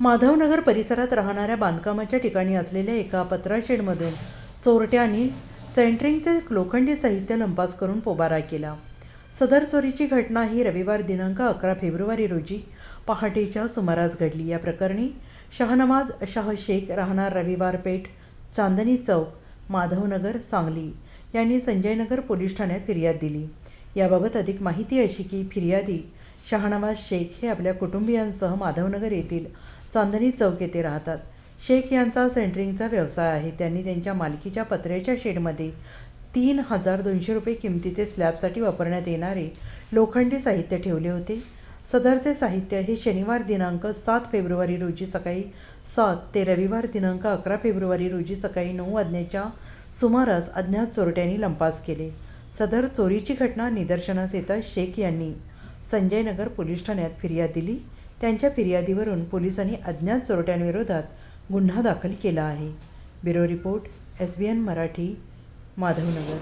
माधवनगर परिसरात राहणाऱ्या बांधकामाच्या ठिकाणी असलेल्या एका पत्रा चोरट्यांनी सेंट्रिंगचे लोखंडी साहित्य लंपास करून पोबारा केला. सदर चोरीची घटना ही रविवार दिनांक अकरा फेब्रुवारी रोजी पहाटेच्या सुमारास घडली. या प्रकरणी शहनवाज शाह शेख राहणार रविवार पेठ चांदणी चौक माधवनगर सांगली यांनी संजयनगर पोलीस ठाण्यात फिर्याद दिली. याबाबत अधिक माहिती अशी की फिर्यादी शहानवाज शेख हे आपल्या कुटुंबियांसह माधवनगर येथील चांदणी चौक येथे राहतात. शेख यांचा सेंटरिंगचा व्यवसाय आहे. त्यांनी त्यांच्या मालकीच्या पत्र्याच्या शेडमध्ये तीन हजार दोनशे रुपये किमतीचे स्लॅबसाठी वापरण्यात येणारे लोखंडी साहित्य ठेवले होते. सदरचे साहित्य हे शनिवार दिनांक सात फेब्रुवारी रोजी सकाळी सात ते रविवार दिनांक अकरा फेब्रुवारी रोजी सकाळी नऊ वाजण्याच्या सुमारास अज्ञात चोरट्यांनी लंपास केले. सदर चोरीची घटना निदर्शनास येताच शेख यांनी संजयनगर पोलीस ठाण्यात फिर्याद दिली. त्यांच्या फिर्यादीवरून पोलिसांनी अज्ञात चोरट्यांविरोधात गुन्हा दाखल केला आहे. Bureau report S B N Marathi Madhavnagar.